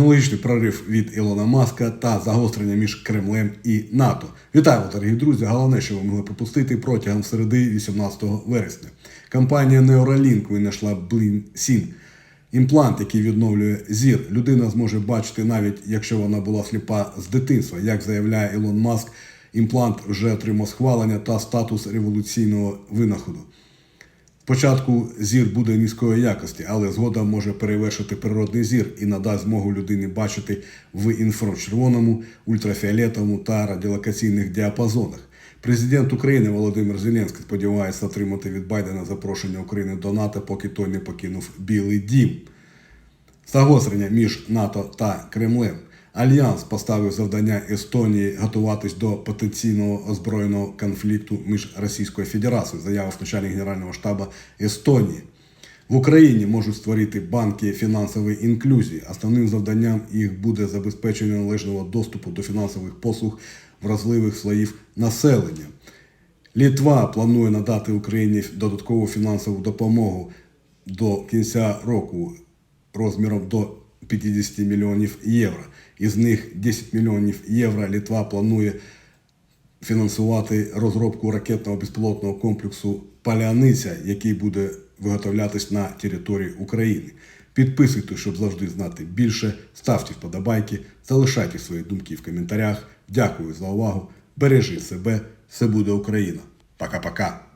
технологічний прорив від Ілона Маска та загострення між Кремлем і НАТО. Вітаю, дорогі друзі! Головне, що ви могли пропустити протягом середи 18 вересня. Компанія Neuralink винайшла Blin Syn. Імплант, який відновлює зір, людина зможе бачити навіть якщо вона була сліпа з дитинства. Як заявляє Ілон Маск, імплант вже отримав схвалення та статус революційного винаходу. Спочатку зір буде низької якості, але згодом може перевершити природний зір і надасть змогу людині бачити в інфрачервоному, ультрафіолетовому та радіолокаційних діапазонах. Президент України Володимир Зеленський сподівається отримати від Байдена запрошення України до НАТО, поки той не покинув Білий Дім. Загострення між НАТО та Кремлем. Альянс поставив завдання Естонії готуватись до потенційного озброєного конфлікту між Російською Федерацією, заявив начальник Генерального штабу Естонії. В Україні можуть створити банки фінансової інклюзії. Основним завданням їх буде забезпечення належного доступу до фінансових послуг вразливих слоїв населення. Літва планує надати Україні додаткову фінансову допомогу до кінця року розміром до 50 мільйонів євро. Із них 10 мільйонів євро Літва планує фінансувати розробку ракетного безпілотного комплексу Паляниця, який буде виготовлятись на території України. Підписуйтесь, щоб завжди знати більше. Ставте вподобайки, залишайте свої думки в коментарях. Дякую за увагу. Бережіть себе. Все буде Україна. Пока-пока.